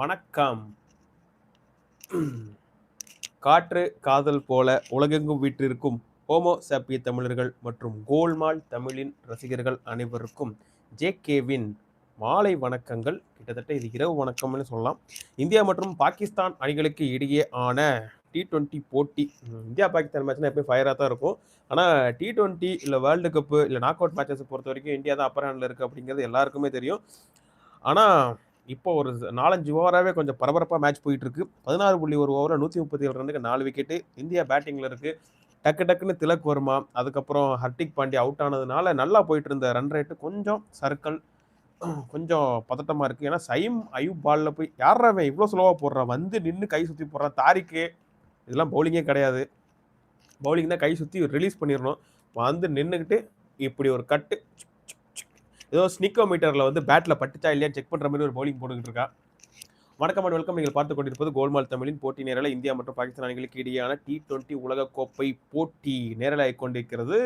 வணக்கம். காற்று காதல் போல உலகெங்கும் வீற்றிருக்கும் ஹோமோ சாப்பிய தமிழர்கள் மற்றும் கோல்மால் தமிழின் ரசிகர்கள் அனைவருக்கும் ஜேகேவின் மாலை வணக்கங்கள். கிட்டத்தட்ட இது இரவு வணக்கம்னு சொல்லலாம். இந்தியா மற்றும் பாகிஸ்தான் அணிகளுக்கு இடையே ஆன டி டுவெண்ட்டி போட்டி. இந்தியா பாகிஸ்தான் மேட்ச்னா எப்பயும் ஃபயராக தான் இருக்கும். ஆனால் டி டுவெண்ட்டி இல்லை வேர்ல்டு கப்பு இல்லை நாக் அவுட் மேட்சஸ் பொறுத்த வரைக்கும் இந்தியா தான் அப்பர் ஹேண்டில் இருக்குது அப்படிங்கிறது எல்லாருக்குமே தெரியும். ஆனால் இப்போ ஒரு நாலஞ்சு ஓவராகவே கொஞ்சம் பரபரப்பாக மேட்ச் போயிட்டு இருக்கு பதினாறு புள்ளி ஒரு ஓவரில் நூற்றி முப்பத்தி ஏழு ரன்னுக்கு நாலு விக்கெட்டு இந்தியா பேட்டிங்கில் இருக்கு. டக்கு டக்குன்னு திலக் வருமா அதுக்கப்புறம் ஹர்திக் பாண்டியா அவுட் ஆனதுனால நல்லா போயிட்டு இருந்த ரன் ரேட்டு கொஞ்சம் சர்க்கிள் கொஞ்சம் பதட்டமாக இருக்குது ஏன்னா சைம் அயூப் பாலில் போய் யாராவே இவ்வளோ ஸ்லோவாக போடுறான் வந்து நின்று கை சுற்றி போடுறான் தாரிக்கு. இதெல்லாம் பவுலிங்கே கிடையாது. பவுலிங் தான் கை சுற்றி ரிலீஸ் பண்ணிடணும் வந்து நின்றுக்கிட்டு இப்படி ஒரு கட்டு ஏதோ ஸ்னிக்கோ மீட்டரில் வந்து பேட்டில் பட்டுச்சா இல்லையான்னு செக் பண்ணுற மாதிரி ஒரு பவுலிங் போட்டுக்கிட்டு இருக்கா. வணக்கம் அண்ட் வெல்கம் நீங்கள் பார்த்து கொண்டிருப்பது கோல்மால் தமிழின் போட்டி நேரலை. இந்தியா மற்றும் பாகிஸ்தான் அணிகளுக்கு இடையான டி டுவெண்ட்டி உலகக்கோப்பை போட்டி நேரலாகிக் கொண்டிருக்கிறது.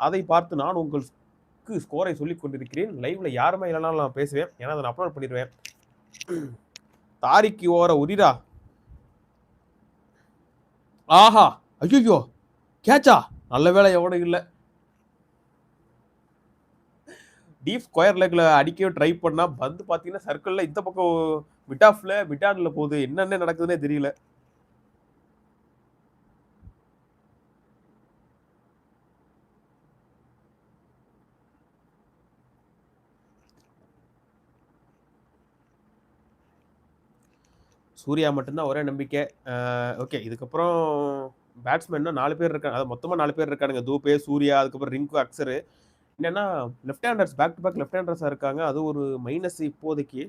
அதை பார்த்து நான் உங்களுக்கு ஸ்கோரை சொல்லிக் கொண்டிருக்கிறேன். லைவ்ல யாருமே இல்லைனாலும் நான் பேசுவேன். ஏன்னா அதை நான் அப்லோட் பண்ணிடுவேன். தாரிக்கு ஓர உதிரா? ஆஹா! ஐயோ கேச்சா நல்ல வேலை எவ்வளோ இல்லை. டீப் ஸ்கொயர் லெக்ல அடிக்கவே ட்ரை பண்ணா பந்து பாத்தீங்கன்னா சர்க்கிள்ல இந்த பக்கம் மிட் ஆஃப்ல மிட் ஆன்ல போகுது. என்னென்ன நடக்குதுன்னே தெரியல. சூர்யா மட்டும்தான் ஒரே நம்பிக்கை. ஓகே இதுக்கப்புறம் பேட்ஸ்மேன்னா நாலு பேர் இருக்காங்க. அது மொத்தமாக நாலு பேர் இருக்கானுங்க. தூபே சூர்யா அதுக்கப்புறம் ரிங்கு அக்ஸரு என்னன்னா left handers back to back left ஹேண்டர்ஸாக இருக்காங்க. அது ஒரு மைனஸ் இப்போதைக்கு.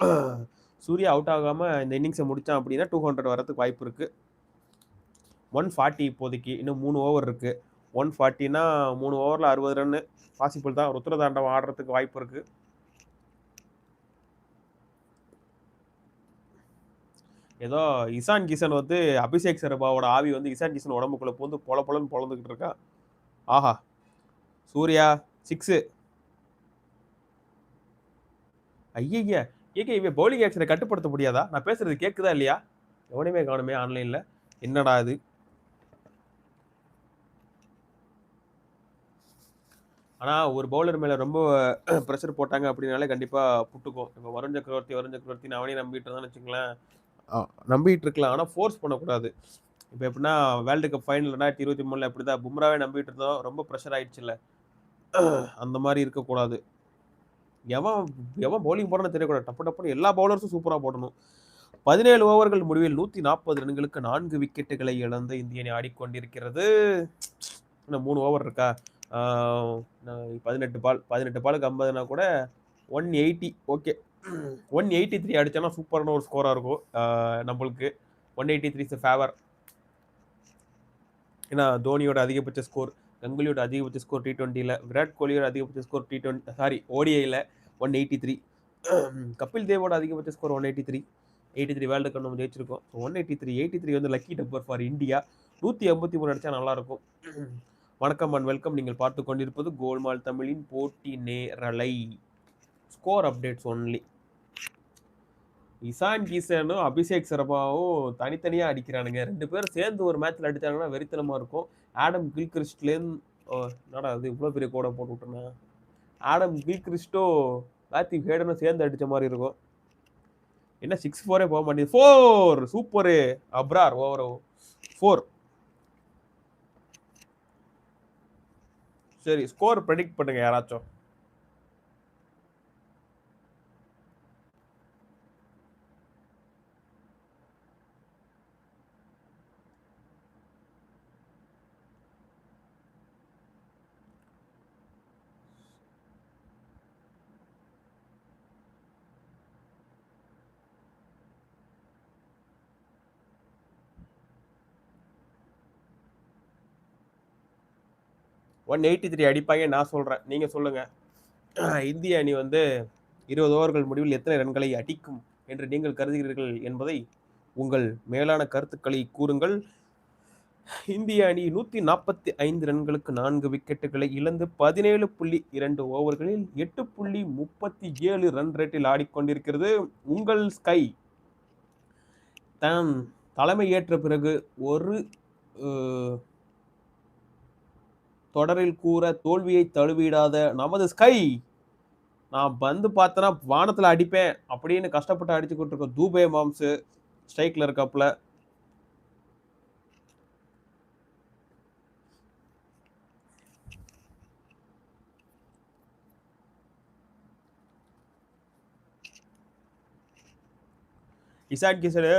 சூர்யா அவுட் ஆகாமல் இந்த இன்னிங்ஸை முடித்தான் அப்படின்னா டூ ஹண்ட்ரட் வரதுக்கு வாய்ப்பு இருக்குது ஒன் ஃபார்ட்டி இப்போதைக்கு. இன்னும் மூணு ஓவர் இருக்குது ஒன் ஃபார்ட்டினா மூணு ஓவரில் அறுபது ரன்னு பாசிபிள் தான். ருத்ரதாண்டம் ஆடுறதுக்கு வாய்ப்பு இருக்குது ஏதோ இசான் கிஷன் வந்து அபிஷேக் சர்மாவோட ஆவி வந்து இசான் கிஷன் உடம்புக்குள்ள பூந்து பொல பொலன்னு பொழந்துக்கிட்டு இருக்கான் ஆஹா. சூர்யா சிக்ஸு ஐயய்ய ஏகே இவன் பவுலிங் ஆக்ஷனை கட்டுப்படுத்த முடியாதா? நான் பேசுறது கேட்குதா இல்லையா? எவனையுமே காணுமே ஆன்லைனில் என்னடா இது? ஆனால் ஒரு பவுலர் மேலே ரொம்ப ப்ரெஷர் போட்டாங்க அப்படின்னாலே கண்டிப்பாக புட்டுக்கும். இப்போ வருண் சக்கரவர்த்தி வருண் சக்கரவர்த்தி அவனே நம்பிட்டு இருந்தான்னு வச்சுங்களேன் நம்பிட்டு இருக்கலாம். ஆனால் ஃபோர்ஸ் பண்ணக்கூடாது. இப்போ எப்படின்னா வேர்ல்டு கப் ஃபைனல் ரெண்டாயிரத்தி இருபத்தி மூணில் எப்படி தான் பும்ராவே நம்பிட்டு இருந்தோம் ரொம்ப ப்ரெஷர் ஆயிடுச்சுல்ல. அந்த மாதிரி இருக்கக்கூடாது. எவன் எவன் பவுலிங் போடணும்னு தெரியக்கூடாது. டப்பு டப்புன்னு எல்லா பவுலர்ஸும் சூப்பராக போடணும். பதினேழு ஓவர்கள் முடிவில் நூற்றி நாற்பது ரன்களுக்கு நான்கு விக்கெட்டுகளை இழந்த இந்திய அணி ஆடிக்கொண்டிருக்கிறது இன்னும் மூணு ஓவர் இருக்கா? பதினெட்டு பால் பதினெட்டு பாலுக்கு ஐம்பதுனா கூட one eighty okay one eighty three அடிச்சோன்னா சூப்பரான ஒரு ஸ்கோராக இருக்கும். நம்மளுக்கு. ஒன் எயிட்டி த்ரீ ஃபேவர் ஏன்னா தோனியோட அதிகபட்ச ஸ்கோர் கங்குலியோட அதிகபட்ச ஸ்கோர் டி டுவெண்ட்டியில் விராட் கோலியோட அதிகபட்ச ஸ்கோர் டி டுவெண்ட்டி சாரி ஓடிஐயில் ஒன் எயிட்டி த்ரீ கபில் தேவோட அதிகபட்ச score one eighty three eighty three world cup நம்ம ஜெயிச்சிருக்கோம். One eighty three eighty three வந்து லக்கி டப்பர் ஃபார் இந்தியா. நூற்றி ஐம்பத்தி மூணு அடித்தா நல்லாயிருக்கும். வணக்கம் அண்ட் வெல்கம் நீங்கள் பார்த்து கொண்டிருப்பது கோல்மால் தமிழின் போட்டி நேரலை. ஸ்கோர் அப்டேட்ஸ் ஒன்லி இசான் கிஷனும் அபிஷேக் சர்மாவும் தனித்தனியாக அடிக்கிறானுங்க. ரெண்டு பேரும் சேர்ந்து ஒரு மேட்ச்சில் அடித்தாங்கன்னா வெறித்தனமாக இருக்கும். ஆடம் கில்கிறிஸ்ட்லேருந்து என்னடா அது இவ்வளோ பெரிய கோடை போட்டு விட்டுருந்தேன் ஆடம் கில்கிறிஸ்டோ மேத்யூ ஹேடனும் சேர்ந்து அடித்த மாதிரி இருக்கும். என்ன சிக்ஸ் ஃபோரே போக மாட்டேங்குது. Four super Abrar over four சரி ஸ்கோர் ப்ரெடிக்ட் பண்ணுங்க யாராச்சும். ஒன் எயிட்டி த்ரீ அடிப்பாங்க நான் சொல்கிறேன் நீங்கள் சொல்லுங்கள் இந்திய அணி வந்து இருபது ஓவர்கள் முடிவில் எத்தனை ரன்களை அடிக்கும் என்று நீங்கள் கருதுகிறீர்கள் என்பதை உங்கள் மேலான கருத்துக்களை கூறுங்கள். இந்திய அணி நூற்றி நாற்பத்தி ஐந்து ரன்களுக்கு நான்கு விக்கெட்டுகளை இழந்து பதினேழு புள்ளி இரண்டு ஓவர்களில் எட்டு புள்ளி முப்பத்தி ஏழு ரன் ரேட்டில் ஆடிக்கொண்டிருக்கிறது. உங்கள் ஸ்கை தான் தலைமை ஏற்ற பிறகு ஒரு தொடரில் கூற தோல்வியை தழுவிடாத நமது ஸ்கை நான் வந்து பார்த்தேன்னா வானத்தில் அடிப்பேன் அப்படின்னு கஷ்டப்பட்டு அடிச்சுக்கிட்டு இருக்கோம் தூபே மாம்ஸு ஸ்ட்ரைக்கில் இருக்காப்புல. இசாட் கிசடு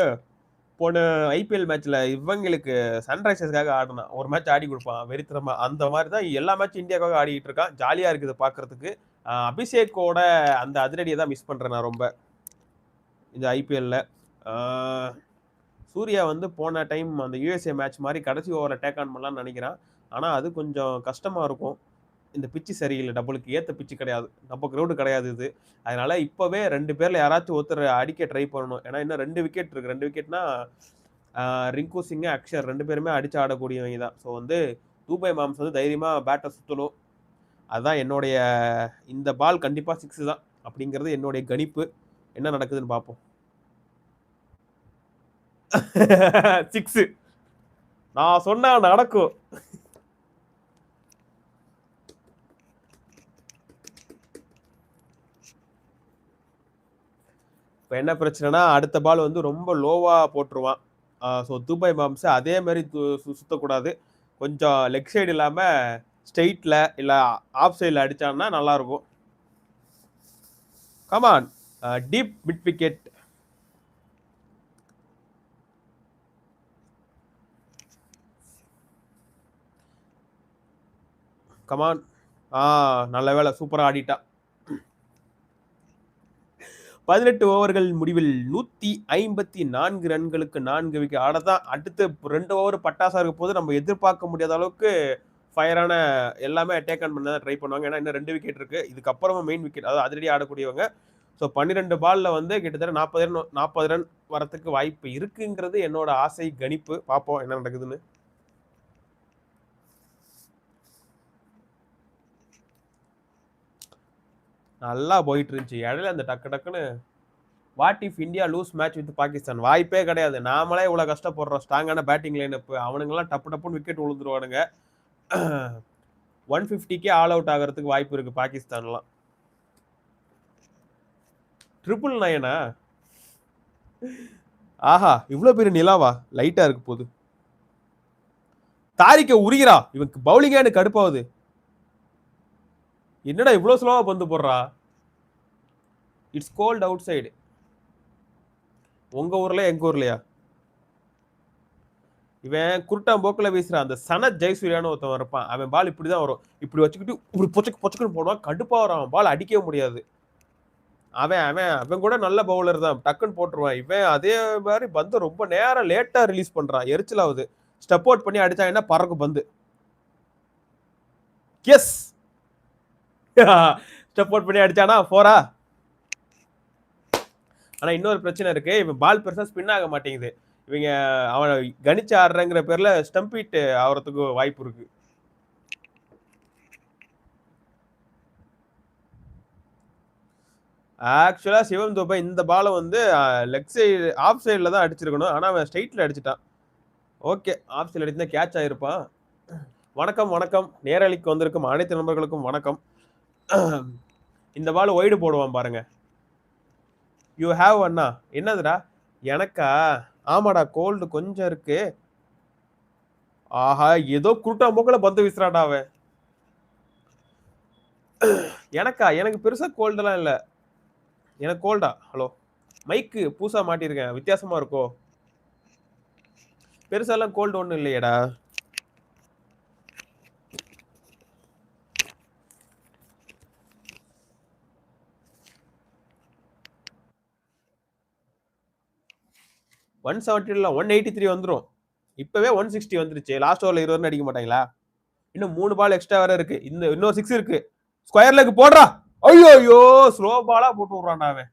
போன ஐபிஎல் மேட்ச்ல இவங்களுக்கு சன்ரைசர்ஸ்க்காக ஆடினான் ஒரு மேட்ச் ஆடி கொடுப்பான் வெறித்தனமா. அந்த மாதிரி தான் எல்லா மேட்சும் இந்தியாவுக்காக ஆடிட்டு இருக்கான். ஜாலியா இருக்குது பாக்குறதுக்கு அபிஷேக்கோட அந்த அதிரடியை தான் மிஸ் பண்றேன் நான் ரொம்ப. இந்த ஐபிஎல்ல சூர்யா வந்து போன டைம் அந்த யூஎஸ்ஏ மேட்ச் மாதிரி கடைசி ஓவரை டேக் ஆன் பண்ணலாம்னு நினைக்கிறான். ஆனால் அது கொஞ்சம் கஷ்டமாக இருக்கும். இந்த பிச்சு சரியில்லை. டபுளுக்கு ஏற்ற பிச்சு கிடையாது. நம்ம கிரவுண்டு கிடையாது இது. அதனால இப்போவே ரெண்டு பேரில் யாராச்சும் ஒருத்தர் அடிக்க ட்ரை பண்ணணும். ஏன்னா இன்னும் ரெண்டு விக்கெட் இருக்கு. ரெண்டு விக்கெட்னா ரிங்கு சிங்கு அக்ஷர் ரெண்டு பேருமே அடிச்சு ஆடக்கூடியவங்க தான். ஸோ வந்து தூபாய் மாம்ஸ் வந்து தைரியமாக பேட்டை சுற்றணும் அதுதான் என்னுடைய இந்த பால் கண்டிப்பாக சிக்ஸ் தான் அப்படிங்கிறது என்னுடைய கணிப்பு. என்ன நடக்குதுன்னு பார்ப்போம். சிக்ஸு நான் சொன்னா நடக்கும். இப்போ என்ன பிரச்சனைனா அடுத்த பால் வந்து ரொம்ப லோவாக போட்டுருவான். ஸோ துபாய் மாம்ஸ் அதே மாதிரி சுற்றக்கூடாது கொஞ்சம் லெக் சைடு இல்லாமல் ஸ்ட்ரெயிட்டில் இல்லை ஆஃப் சைடில் அடித்தான்னா நல்லாயிருக்கும் come on deep mid wicket come on ஆ நல்ல வேலை சூப்பராக ஆடிட்டான். பதினெட்டு ஓவர்கள் முடிவில் நூற்றி ஐம்பத்தி நான்கு ரன்களுக்கு நான்கு விக்கெட். ஆடதான் அடுத்து ரெண்டு ஓவர் பட்டாசா இருக்க போது நம்ம எதிர்பார்க்க முடியாத அளவுக்கு ஃபயரான எல்லாமே டேக் ஆன் பண்ண ட்ரை பண்ணுவாங்க. ஏன்னா இன்னும் ரெண்டு விக்கெட் இருக்கு. இதுக்கப்புறமா மெயின் விக்கெட் அதாவது அதிரடி ஆடக்கூடியவங்க. ஸோ பன்னிரெண்டு பாலில் வந்து கிட்டத்தட்ட நாற்பது ரன் நாற்பது ரன் வரத்துக்கு வாய்ப்பு இருக்குங்கிறது என்னோட ஆசை கணிப்பு. பார்ப்போம் என்ன நடக்குதுன்னு. நல்லா போயிட்டு இருந்துச்சு இடையில அந்த டக்கு டக்குன்னு what if India lose match with Pakistan வாய்ப்பே கிடையாது. நாமளே இவ்வளோ கஷ்டப்படுறோம். ஸ்ட்ராங்கான பேட்டிங் லைன் இப்போ அவனுங்கெல்லாம் டப்பு டப்புன்னு விக்கெட் விழுந்துருவானுங்க ஒன் ஃபிஃப்டிக்கே ஆல் அவுட் ஆகிறதுக்கு வாய்ப்பு இருக்கு பாகிஸ்தான்லாம். ட்ரிபிள் நயனா ஆஹா இவ்வளோ பெரிய நிலாவா? லைட்டாக இருக்கு போகுது தாரிக்க உரிகிறா. இவனுக்கு பவுலிங்கானு கடுப்பாகுது. என்னடா இவ்வளோ ஸ்லோவாக பந்து போடுறா? இட்ஸ் கோல்ட் அவுட் சைடு உங்கள் ஊரில் எங்கள் ஊர்லையா? இவன் குருட்டான் போக்கில் வீசுகிற அந்த சனத் ஜெயசூரியான்னு ஒருத்தன் இருப்பான். அவன் பால் இப்படி தான் வரும். இப்படி வச்சுக்கிட்டு இப்படி பொச்சக்கு பொச்சக்குன்னு போடுவான் கடுப்பாக வரும். அவன் பால் அடிக்கவே முடியாது. அவன் அவன் அவன் கூட நல்ல பவுலர் தான். டக்குன்னு போட்டுருவான். இவன் அதே மாதிரி பந்து ரொம்ப நேரம் லேட்டாக ரிலீஸ் பண்ணுறான் எரிச்சலாகுது. ஸ்டெப் அவுட் பண்ணி அடித்தா என்ன? பறக்கும் பந்து. எஸ் ஸ்டெப் அவுட் பண்ணி அடிச்சானா? ஃபோரா ஆனா இன்னொரு பிரச்சனை இருக்கு. இவன் பால் பெருசா ஸ்பின் ஆக மாட்டேங்குது. இவங்க அவனை கணிச்சு ஆடுறங்கிற பேர்ல ஸ்டம்பிட் ஆகிறதுக்கு வாய்ப்பு இருக்கு. ஆக்சுவலாக சிவம் தோப்பை இந்த பாலை வந்து லெக் சைடு ஆஃப் சைடில் தான் அடிச்சிருக்கணும். ஆனால் அவன் ஸ்ட்ரைட்டில் அடிச்சிட்டான். ஓகே ஆஃப் சைடில் அடிச்சுதான் கேட்ச் ஆகிருப்பான் வணக்கம் வணக்கம். நேரலிக்கு வந்திருக்கும் அனைத்து நண்பர்களுக்கும் வணக்கம். இந்த பால் ஒய்டு போடுவான் பாருங்க. யூ ஹாவ் அண்ணா என்னதுடா? எனக்கா? ஆமாடா கோல்டு கொஞ்சம் இருக்கு. ஆஹா ஏதோ குருட்டா மூக்கில் பந்து வீசுறாடா அவன். எனக்கா? எனக்கு பெருசாக கோல்டெல்லாம் இல்லை. எனக்கு கோல்டா ஹலோ மைக்கு பூசா மாட்டியிருக்கேன். வித்தியாசமாக இருக்கோ? பெருசாலாம் கோல்டு ஒன்றும் இல்லையடா. ஒன் செவன்ட்டில ஒன் எயிட்டி த்ரீ வந்துடும் இப்போவே ஒன் சிக்ஸ்டி வந்துருச்சு. லாஸ்ட் ஓவரில் இருபது ரன் அடிக்க மாட்டாங்களா? இன்னும் மூணு பால் எக்ஸ்ட்ரா வேற இருக்கு. இந்த இன்னொரு சிக்ஸ் இருக்கு. ஸ்கொயர் லெக் போடுறா. ஐயோ ஐயோ ஸ்லோ பாலா போட்டு விடுறான் அவன்.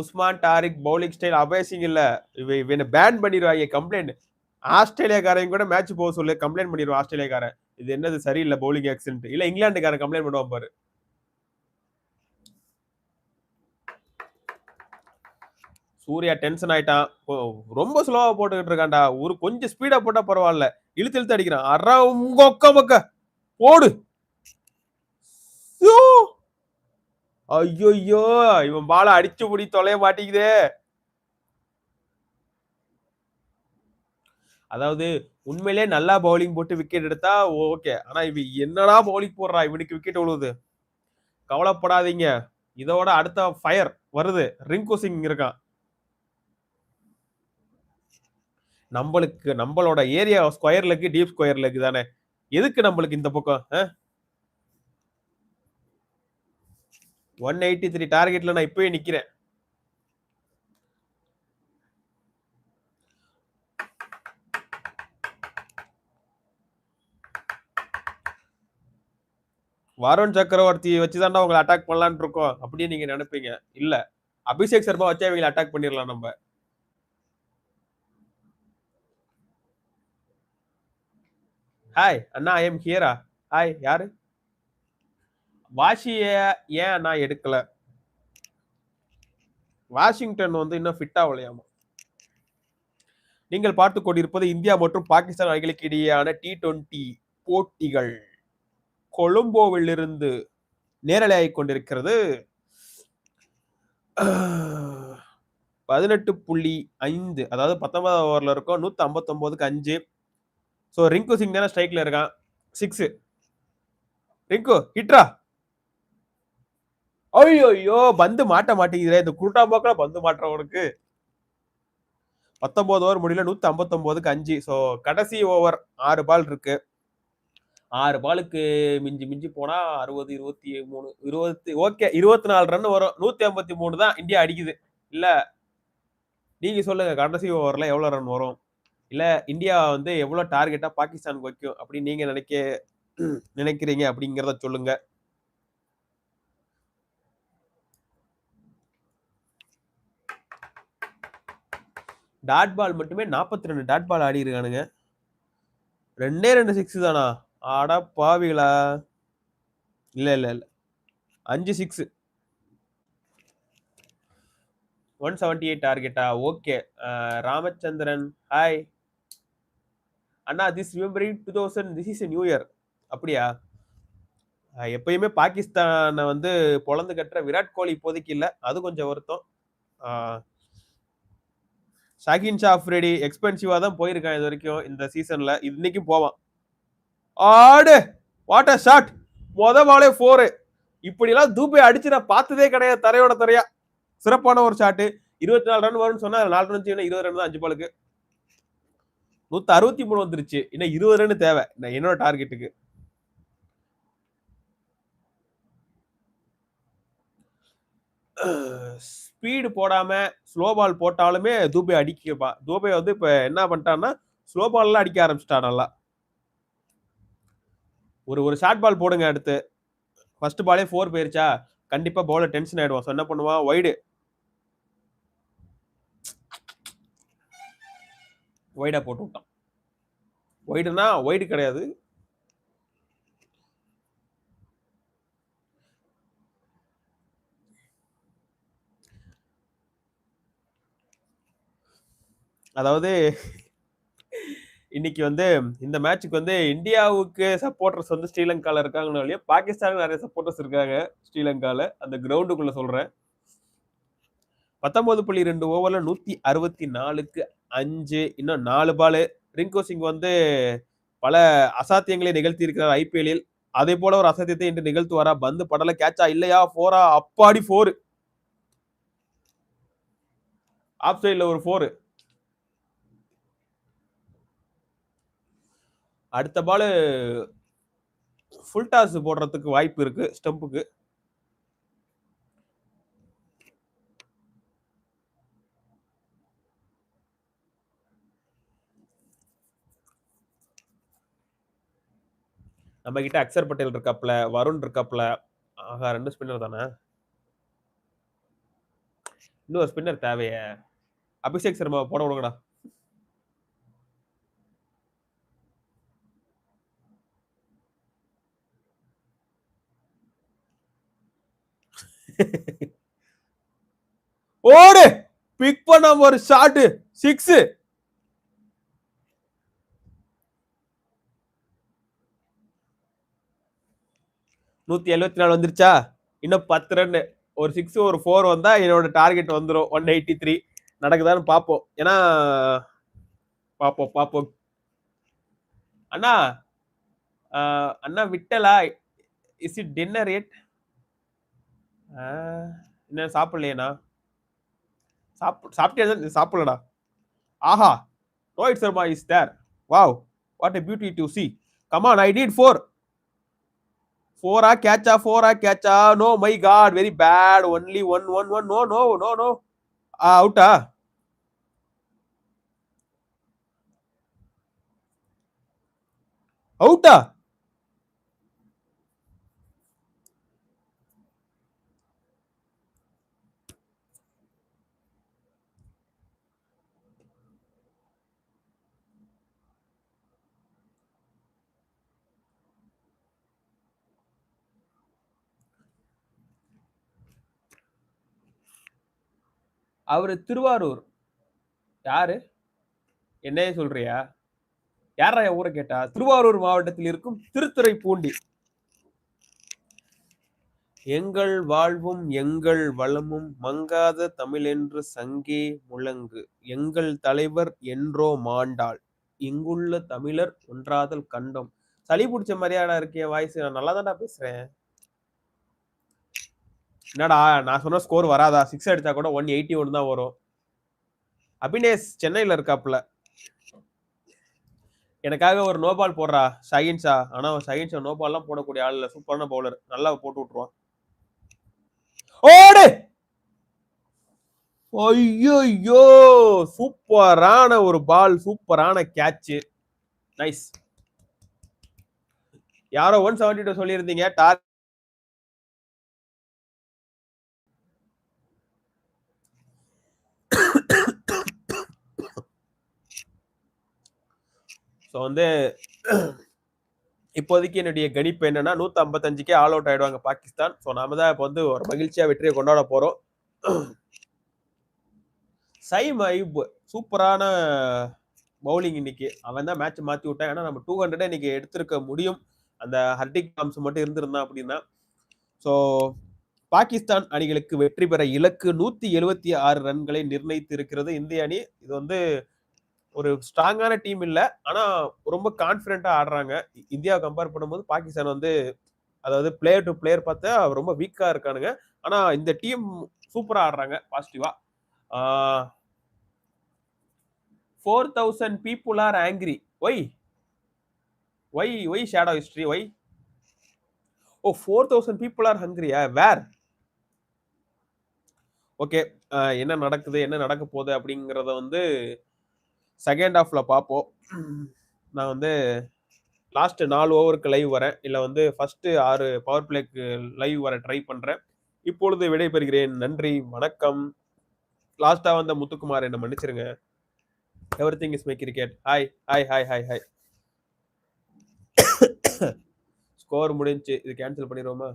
உஸ்மான் டாரிக் பவுலிங் ஸ்டைல் அபேசிங் இல்ல. இவ இவனை பேன் பண்ணிடுவாங்க கம்ப்ளைண்ட் ஆஸ்திரேலியாக்காரங்க கூட மேட்ச் போக சொல்லு. கம்ப்ளைண்ட் பண்ணிடுவான் ஆஸ்திரேலியாக்காரன். இது என்னது சரியில்லை பவுலிங் ஆக்சிடென்ட் இல்ல இங்கிலாந்துக்காரன் கம்ப்ளைண்ட் பண்ணுவான் பாரு. சூர்யா டென்ஷன் ஆயிட்டான் ஓ, ரொம்ப ஸ்லோவா போட்டுக்கிட்டு இருக்கான்டா. ஒரு கொஞ்சம் ஸ்பீடா போட்டா பரவாயில்ல. இழுத்து இழுத்து அடிக்கிறான். அற உங்க ஒக்க போடு. ஐயோ. இவன் பால அடிச்சு முடி தொலைய மாட்டேங்குதே. அதாவது உண்மையிலே நல்லா பவுலிங் போட்டு விக்கெட் எடுத்தா ஓகே ஆனா இவ என்னடா பவுலிங் போடுறா? இவனுக்கு விக்கெட் விழுவுது கவலைப்படாதீங்க. இதோட அடுத்த ஃபயர் வருது. ரிங்கு சிங் இருக்கான். நம்மளுக்கு நம்மளோட area square leg deep square leg தானே? எதுக்கு நம்மளுக்கு இந்த பக்கம் ஒன் எயிட்டி த்ரீ டார்கெட்ல நான் இப்பவே நிக்கிறேன். வருண் சக்கரவர்த்தி வச்சுதான்டா உங்களை அட்டாக் பண்ணலான் இருக்கோம் அப்படின்னு நீங்க நினைப்பீங்க. இல்ல அபிஷேக் சர்மா வச்சா இவங்களை அட்டாக் பண்ணிடலாம் நம்ம. ஹாய் அண்ணா ஐ எம் ஹியரா ஹாய் யாரு? வாஷிய ஏன் அண்ணா எடுக்கல? வாஷிங்டன் வந்து இன்னும் ஃபிட் ஆகலையாமா நீங்கள் பார்த்து கொண்டிருப்பது இந்தியா மற்றும் பாகிஸ்தான் அணிகளுக்கு இடையேயான டி டுவெண்டி போட்டிகள். கொழும்போவிலிருந்து நேரலையாகி கொண்டிருக்கிறது. பதினெட்டு புள்ளி ஐந்து அதாவது பத்தொன்பதாம் ஓவரில் இருக்கும். நூற்றி ஐம்பத்தொம்போதுக்கு அஞ்சு ஸோ ரிங்கு சிங் தானே ஸ்ட்ரைக்ல இருக்கான். சிக்ஸ் ரிங்கு ஹிட்ரா ஐயோ ஐயோ பந்து மாட்ட மாட்டேங்குதுல இந்த குருட்டா போக்கில் பந்து மாட்டுறவனுக்கு பத்தொன்பது ஓவர் முடியல நூத்தி ஐம்பத்தொன்பதுக்கு அஞ்சு. ஸோ கடைசி ஓவர் ஆறு பால் இருக்கு. ஆறு பாலுக்கு மிஞ்சி மிஞ்சி போனா அறுபது இருபத்தி மூணு இருபத்தி ஓகே இருபத்தி நாலு ரன் வரும். நூத்தி ஐம்பத்தி மூணு தான் இந்தியா அடிக்குது. இல்ல நீங்க சொல்லுங்க கடைசி ஓவர்ல எவ்வளவு ரன் வரும்? இல்லை இந்தியா வந்து எவ்வளோ டார்கெட்டாக பாகிஸ்தானுக்கு வைக்கும் அப்படின்னு நீங்கள் நினைக்க நினைக்கிறீங்க அப்படிங்கிறத சொல்லுங்க. டாட் பால் மட்டுமே நாற்பத்தி ரெண்டு டாட் பால் ஆடி இருக்கானுங்க. ரெண்டே ரெண்டு சிக்ஸ் தானா? ஆடா பாவிகளா. இல்லை இல்லை இல்லை. அஞ்சு சிக்ஸ் ஒன் செவன்டி எயிட் டார்கெட்டா okay Ramachandran hi Anna this remembering two thousand this is new year அப்படியா? எப்பயுமே பாகிஸ்தானை வந்து பொழந்து கட்டுற விராட் கோலி இப்போதைக்கு இல்லை. அது கொஞ்சம் வருத்தம். ஷாகின் ஷா ரெடி எக்ஸ்பென்சிவாக தான் போயிருக்கான் இது வரைக்கும் இந்த சீசனில் இன்னைக்கும் போவான். ஆடு! வாட் அ ஷாட் மொத பாலே ஃபோரு இப்படிலாம் தூபை அடிச்சு நான் பார்த்ததே கிடையாது. தரையோட தரையா. சிறப்பான ஒரு ஷாட்டு இருபத்தி நாலு ரன் வரும்னு சொன்னால் நாலு ரன் இருபது ரன் தான் அஞ்சு பாலுக்கு நூத்தி அறுபத்தி மூணு வந்துருச்சு. இன்னும் இருபது ரன் தேவை. நான் என்னோட டார்கெட்டுக்கு ஸ்பீடு போடாம ஸ்லோ பால் போட்டாலுமே தூபை அடிக்கப்பா. தூபை வந்து இப்ப என்ன பண்ணிட்டான்னா ஸ்லோ பால்லாம் அடிக்க ஆரம்பிச்சிட்டா நல்லா. ஒரு ஒரு ஷார்ட் பால் போடுங்க அடுத்து. ஃபர்ஸ்ட் பாலே ஃபோர் போயிருச்சா? கண்டிப்பா பவுலர் டென்ஷன் ஆயிடுவான் So என்ன பண்ணுவான் வைடு ஒய்டாக போட்டு விட்டான். வைடுனா ஒய்டு கிடையாது. அதாவது இன்னைக்கு வந்து இந்த மேட்ச்சுக்கு வந்து இந்தியாவுக்கு சப்போர்ட்டர்ஸ் வந்து ஸ்ரீலங்கால இருக்காங்கனாலே பாகிஸ்தானுக்கு நிறைய சப்போர்ட்டர்ஸ் இருக்காங்க ஸ்ரீலங்கால. அந்த கிரவுண்டுக்குள்ள சொல்றேன். பத்தொன்பது புள்ளி ரெண்டு ஓவர்ல நூத்தி அறுபத்தி நாலுக்கு அஞ்சு இன்னும் நாலு பால் ரிங்கு சிங் வந்து பல அசாத்தியங்களை நிகழ்த்தி இருக்கிறார் ஐபிஎல்லில் அதே போல ஒரு அசாத்தியத்தை இன்று நிகழ்த்துவாரா? பந்து படல கேட்சா இல்லையா? போரா அப்பாடி ஃபோர் ஆஃப் சைட்ல ஒரு ஃபோரு அடுத்த பால் ஃபுல் டாஸ் போடுறதுக்கு வாய்ப்பு இருக்கு ஸ்டெம்புக்கு நம்ம கிட்ட அக்சர் பட்டேல் இருக்காப்ல வருண் இருக்காப்ல ஆகா ரெண்டு ஸ்பின்னர் தானே? இன்னொரு ஸ்பின்னர் தேவையே. அபிஷேக் சர்மா போட விடுங்கடா. ஓடு! பிக் பண்ண ஒரு ஷாட் சிக்ஸ் நூற்றி எழுபத்தி நாலு வந்துருச்சா? இன்னும் பத்து ரன் ஒரு சிக்ஸ் ஒரு ஃபோர் வந்தால் என்னோட டார்கெட் வந்துடும் ஒன் எயிட்டி த்ரீ நடக்குதான்னு பார்ப்போம் ஏன்னா பார்ப்போம் பார்ப்போம் அண்ணா அண்ணா விட்டலா? இஸ் இட் டின்னர் எட் என்ன சாப்பிட்லையேண்ணா. சாப்பிட் சாப்பிட்டே சாப்பிடலடா. ஆஹா Rohit Sharma is there wow what a beauty to see come on I need four ஃபோரா கேட்சா ஃபோரா கேட்சா no my god very bad only one one one no no no no அவுட்டா அவுட்டா அவரு திருவாரூர். யாரு? என்னைய சொல்றியா? யாரா என் ஊரை கேட்டா? திருவாரூர் மாவட்டத்தில் இருக்கும் திருத்துறைப்பூண்டி. எங்கள் வாழ்வும் எங்கள் வளமும் மங்காத தமிழென்று சங்கே முழங்கு. எங்கள் தலைவர் என்றோ மாண்டாள். இங்குள்ள தமிழர் ஒன்றாதல் கண்டோம். சளி பிடிச்ச மாதிரியான இருக்கே வாய்ஸ். நான் நல்லா தான்டா பேசுறேன். என்னடா நான் சொன்ன ஸ்கோர் வராதா? சிக்ஸ் அடிச்சா கூட ஒன் எயிட்டி ஒன் தான் வரும். அபினேஷ் சென்னையில இருக்காப்புல. எனக்காக ஒரு நோபால் போடுறா ஷகின்ஷா ஆனா ஷகின்ஷா நோபால்லாம் போடக்கூடிய ஆள் இல்ல. சூப்பரான பவுலர் நல்லா போட்டு விட்டுருவான். ஓடு! ஐயோ சூப்பரான ஒரு பால் சூப்பரான கேட்ச் நைஸ் யாரோ ஒன் செவன்டி டூ சொல்லியிருந்தீங்க. டார் ஸோ வந்து இப்போதைக்கு என்னுடைய கணிப்பு என்னன்னா நூத்தி ஐம்பத்தஞ்சுக்கே ஆல் அவுட் ஆயிடுவாங்க பாகிஸ்தான். ஸோ நாம தான் இப்போ வந்து ஒரு மகிழ்ச்சியா வெற்றியை கொண்டாட போறோம். சைம் ஐப் சூப்பரான பவுலிங் இன்னைக்கு. அவன் தான் மேட்ச் மாத்தி விட்டான். ஏன்னா நம்ம டூ ஹண்ட்ரட் இன்னைக்கு எடுத்திருக்க முடியும். அந்த ஹர்டிக் காம்ஸ் மட்டும் இருந்திருந்தான் அப்படின்னா. ஸோ பாகிஸ்தான் அணிகளுக்கு வெற்றி பெற இலக்கு நூத்தி எழுபத்தி ஆறு ரன்களை நிர்ணயித்து இருக்கிறது இந்திய அணி. இது வந்து ஒரு ஸ்ட்ராங்கான டீம் இல்லை. ஆனா ரொம்ப கான்ஃபிடென்ட்டா ஆடுறாங்க. இந்தியாவை கம்பேர் பண்ணும்போது பாகிஸ்தான் வந்து அதாவது பிளேயர் டு பிளேயர் பார்த்தா ரொம்ப வீக்கா இருக்கானுங்க. ஆனா இந்த டீம் சூப்பரா ஆடுறாங்க பாசிட்டிவா four thousand people are angry why why why shadow history why oh four thousand people are ஹங்கிரியா where okay என்ன நடக்குது என்ன நடக்க போகுது அப்படிங்கிறத வந்து செகண்ட் ஹாஃப்ல பார்ப்போம் நான் வந்து லாஸ்ட் நாலு ஓவருக்கு லைவ் வரேன். இல்லை வந்து ஃபர்ஸ்ட் ஆறு பவர் பிளேக்கு லைவ் வர ட்ரை பண்றேன். இப்பொழுது விடைபெறுகிறேன். நன்றி. வணக்கம். லாஸ்டா வந்த முத்துக்குமார் என்ன மன்னிச்சிருங்க. Everything is my cricket hi hi hi hi hi score முடிஞ்சு இது கேன்சல் பண்ணிடுவோமா?